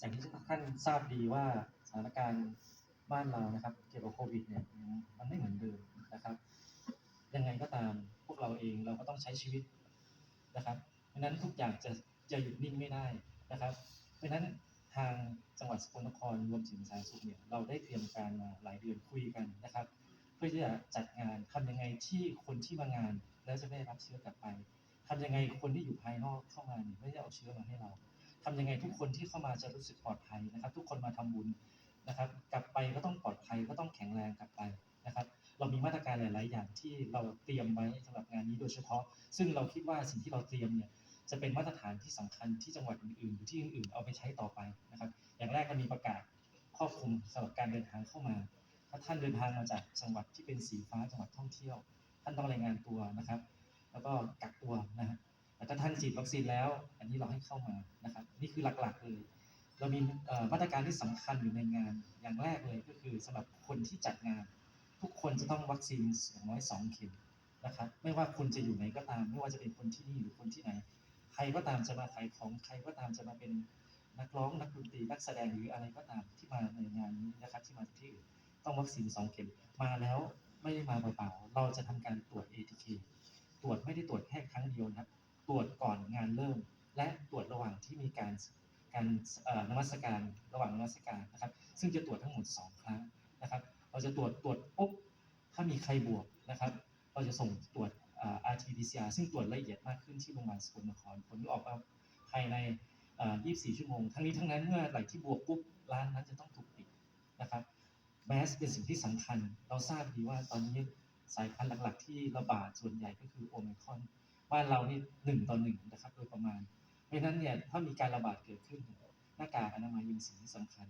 อย่างที่ทุกท่านทราบดีว่าสถานการณ์บ้านเรานะครับ เกี่ยวกับโควิดเนี่ยมันไม่เหมือนเดิมนะครับ ยังไงก็ตามพวกเราเองเราก็ต้องใช้ชีวิตนะครับเพราะนั้นทุกอย่างจะจะหยุดนิ่งไม่ได้นะครับ เพราะนั้นทางจังหวัดสกลนครรวมถึงสาธารณสุขเนี่ยเราได้เตรียมการมาหลายเดือนคุยกันนะครับ เพื่อที่จะจัดงานทำยังไงที่คนที่มางานแล้วจะไม่ได้รับเชื้อกลับไปทำยังไงคนที่อยู่ภายนอกเข้ามาเนี่ยไม่ได้เอาเชื้อมาให้เรา ทำยังไงทุกคนที่เข้ามาจะรู้สึกปลอดภัยนะครับ ทุกคนมาทำบุญนะครับ กลับไปก็ต้องปลอดภัยก็ต้องแข็งแรงกลับไปนะครับ เรามีมาตรการหลาย ๆ อย่างที่เราเตรียมไว้สำหรับงานนี้โดยเฉพาะ ซึ่งเราคิดว่าสิ่งที่เราเตรียมเนี่ยจะเป็นมาตรฐานที่สำคัญที่จังหวัดอื่นๆหรือที่อื่นๆเอาไปใช้ต่อไปนะครับ อย่างแรกเรามีประกาศครอบคลุมสำหรับการเดินทางเข้ามา ถ้าท่านเดินทางมาจากจังหวัดที่เป็นสีฟ้าจังหวัดท่องเที่ยว ท่านต้องรายงานตัวนะครับ แล้วก็กักตัวนะฮะ แต่ถ้าท่านฉีดวัคซีนแล้ว อันนี้เราให้เข้ามานะครับ นี่คือหลักๆเลยเรามีมาตรการที่สำคัญอยู่ในงานอย่างแรกเลยก็คือสำหรับคนที่จัดงาน ทุกคนจะต้องวัคซีนอย่างน้อยสองเข็มนะครับ ไม่ว่าคุณจะอยู่ไหนก็ตาม ไม่ว่าจะเป็นคนที่นี่หรือคนที่ไหน ใครก็ตามจะมาขายของใครก็ตามจะมาเป็นนักร้องนักดนตรีนักแสดงหรืออะไรก็ตามที่มาในงานนี้นะครับ ที่มาจากที่อื่นต้องวัคซีนสองเข็มมาแล้วไม่ได้มาเปล่าๆเราจะทำการตรวจ ATK ตรวจไม่ได้ตรวจแค่ครั้งเดียวนะครับ ตรวจก่อนงานเริ่ม และตรวจระหว่างที่มีการการนมัสการระหว่างนมัสการนะครับ ซึ่งจะตรวจทั้งหมดสองครั้งนะครับ เราจะตรวจตรวจปุ๊บถ้ามีใครบวกนะครับ เราจะส่งตรวจอา RT-PCR ซึ่งตรวจละเอียดมากขึ้นที่โรงพยาบาลสกลนครผลออกมาภายในอ่า24 ชั่วโมง ทั้งนี้ทั้งนั้นเมื่อไหร่ที่บวกปุ๊บร้านนั้นจะต้องถูกปิดนะครับแมสเป็นสิ่งที่สำคัญ เราทราบดีว่าตอนนี้สายพันธุ์หลัก ๆ ที่ระบาดส่วนใหญ่ก็คือโอไมคอน บ้านเรานี่หนึ่งต่อหนึ่งนะครับโดยประมาณ เพราะฉะนั้นเนี่ยถ้ามีการระบาดเกิดขึ้นหน้ากากอนามัยเป็นสิ่งที่สำคัญ